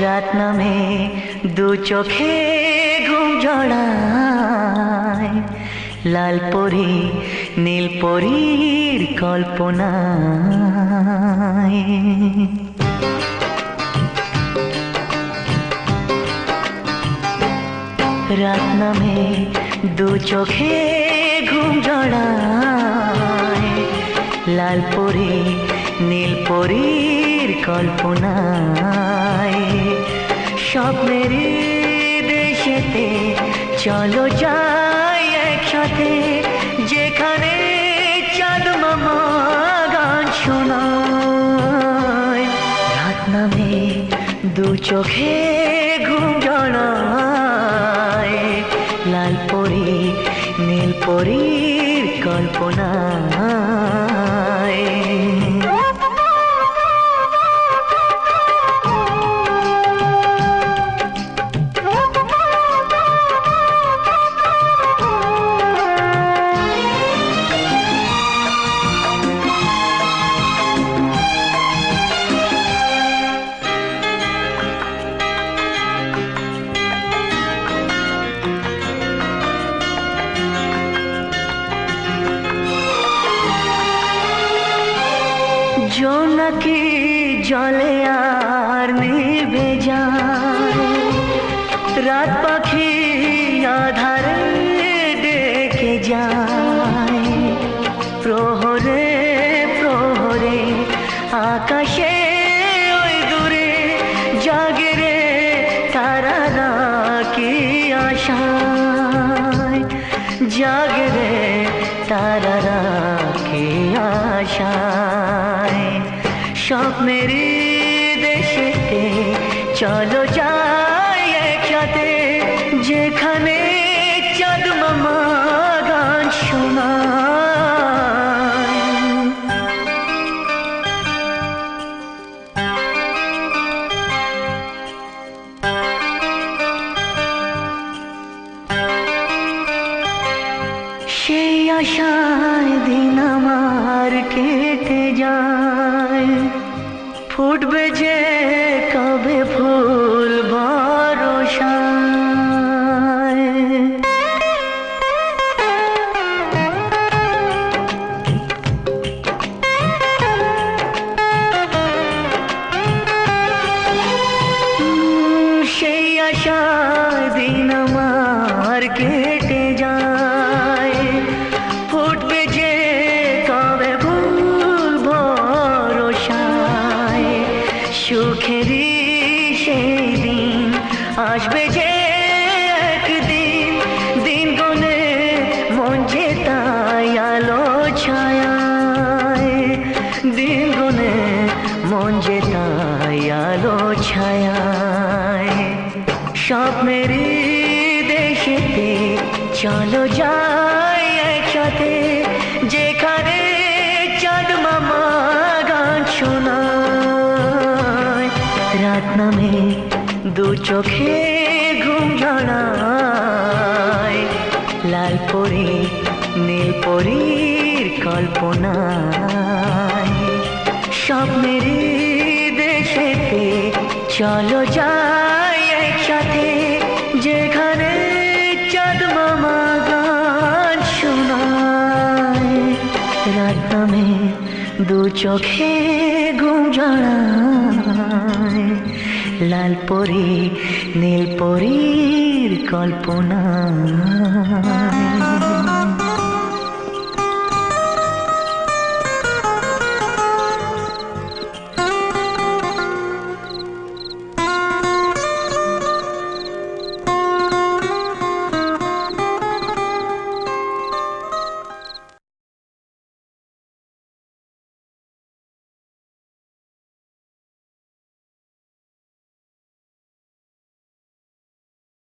রাত নামে দু চোখে ঘুম জড়ায়। লাল পরি, নীল পরীর কল্পনায়। রাত নামে দু চোখে ঘুম জড়ায়। লাল পরি, নীল পরীর কল্পনায়। স্বপ্নের দেশেতে চলো যাই একসাথে, যেখানে চাঁদ মামা গান শোনায়। রাত নামে দু চোখে ঘুম জড়ায়। লাল পরি, নীল পরীর কল্পনায়। জোনাকি জলে আর নিভে যায় রাত পাখি আধারে ডেকে যায় প্রহরে প্রহরে আকাশে ওই দূরে জাগে রে তারা কি আশায় জাগে স্বপ্নের দেশেতে চলো যাই একসাথে যেখানে চাঁদ মামা গান শোনায়। সেই আশায় फ़ूड আসবে যে একদিন, দিন গনে মন যে তাই আলো ছায়ায়। দিন গনে মন যে তাই আলো ছায়ায়। স্বপ্নের দেশেতে চলো যাই একসাথে, যেখানে চাঁদ মামা গান শোনায়। রাত নামে দু চোখে ঘুম জড়ায়। লাল পরি, নীল পরীর কল্পনায়। স্বপ্নের দেশেতে চলো যাই একসাথে, যেখানে চাঁদ মামা গান শোনায়। রাত দু চোখে ঘুম জড়ায়। লাল পরি নীল পরীর কল্পনা।